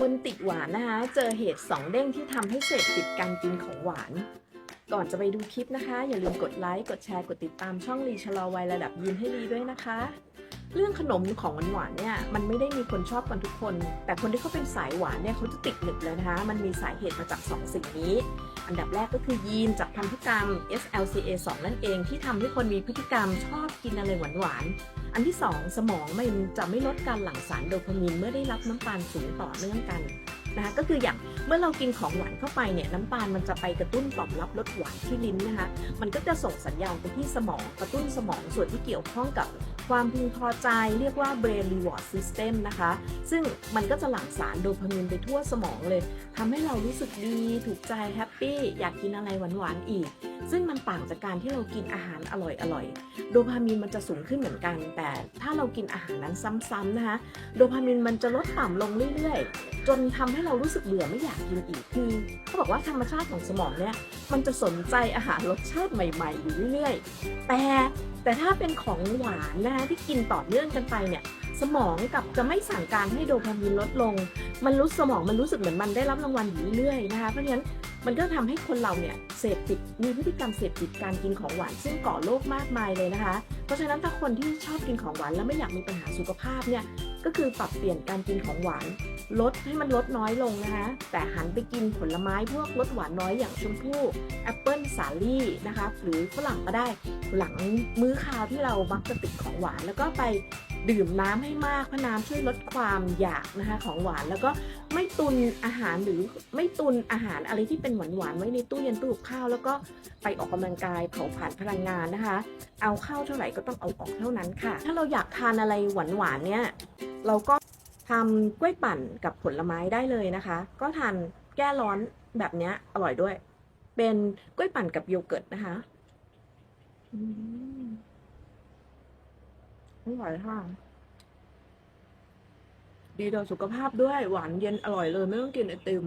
คนติดหวานนะคะ เจอเหตุสองเด้งที่ทำให้เสพติดการกินของหวาน ก่อนจะไปดูคลิปนะคะ อย่าลืมกดไลค์ กดแชร์ กดติดตามช่องลีชะลอวัยระดับยืนให้ลีด้วยนะคะ เรื่องขนมของหวานๆเนี่ยมันไม่ได้มีคนชอบกันทุกคน แต่คนที่เขาเป็นสายหวานเนี่ยเขาจะติดหนึบเลยนะคะ มันมีสาเหตุมาจากสองสิ่งนี้ อันดับแรกก็คือยีนจากพันธุกรรม SLCA2 นั่นเองที่ทำให้คนมีพฤติกรรมชอบกินอะไรหวานๆ อันที่ 2 สมองมันจะไม่ลดการหลั่งสารโดพามีนเมื่อได้รับน้ำตาลสูงต่อเนื่องกันนะคะก็คืออย่างเมื่อเรากินของหวานเข้าไปเนี่ยน้ำตาลมันจะไปกระตุ้นตอมรับรสหวานที่ลิ้นนะคะ มันก็จะส่งสัญญาณไปที่สมองกระตุ้นสมองส่วนที่เกี่ยวข้องกับ ความพึงพอใจเรียกว่า brain reward system นะคะ ซึ่งมันก็จะหลั่งสารโดพามีนไปทั่วสมองเลยทำให้เรารู้สึกดี ถูกใจแฮปปี้อยากกินอะไรหวานๆอีก ซึ่งมันต่างจากการที่เรากินอาหารอร่อยๆโดพามีนมันจะสูงขึ้นเหมือนกัน แต่ถ้าเรากินอาหารนั้นซ้ำๆนะคะโดพามีนมันจะลดต่ำลงเรื่อยๆ จนทำให้เรารู้สึกเบื่อไม่อยากกินอีกคือเขาบอกว่าธรรมชาติของสมองเนี่ยมันจะสนใจอาหารรสชาติใหม่ๆอยู่เรื่อยๆ แต่แต่ถ้าเป็นของหวานนะคะที่กินต่อเนื่องกันไปเนี่ย สมองกับจะไม่สั่งการให้โดพามีนลดลง มันรู้สมองมันรู้สึกเหมือนมันได้รับรางวัลอยู่เรื่อยๆนะคะเพราะฉะนั้นมันก็ทำให้คนเราเนี่ยเสพติดมีพฤติกรรมเสพติดการกินของหวานซึ่งก่อโรคมากมายเลยนะคะ เพราะฉะนั้นถ้าคนที่ชอบกินของหวานแล้วไม่อยากมีปัญหาสุขภาพเนี่ยก็คือปรับเปลี่ยนการกินของหวานลดให้มันลดน้อยลงนะคะ แต่หันไปกินผลไม้พวกรสหวานน้อยอย่างชมพู่แอปเปิลสาลี่นะคะ หรือฝรั่งก็ได้หลังมื้อคาวที่เรามักจะติดของหวานแล้วก็ไป ดื่มน้ำให้มากเพราะน้ำช่วยลดความอยากนะคะของหวานแล้วก็ไม่ตุนอาหารหรือไม่ตุนอาหารอะไรที่เป็นหวานหวานไว้ในตู้เย็นตู้ข้าว แล้วก็ไปออกกำลังกายเผาผลาญพลังงานนะคะ เอาเข้าเท่าไหร่ก็ต้องเอาออกเท่านั้นค่ะ ถ้าเราอยากทานอะไรหวานหวานเนี่ยเราก็ทำกล้วยปั่นกับผลไม้ได้เลยนะคะ ก็ทานแก้ร้อนแบบเนี้ยอร่อยด้วย เป็นกล้วยปั่นกับโยเกิร์ตนะคะ อืม ไม่ไหวค่ะ ดีต่อสุขภาพด้วย หวานเย็นอร่อยเลย ไม่ต้องกินไอติม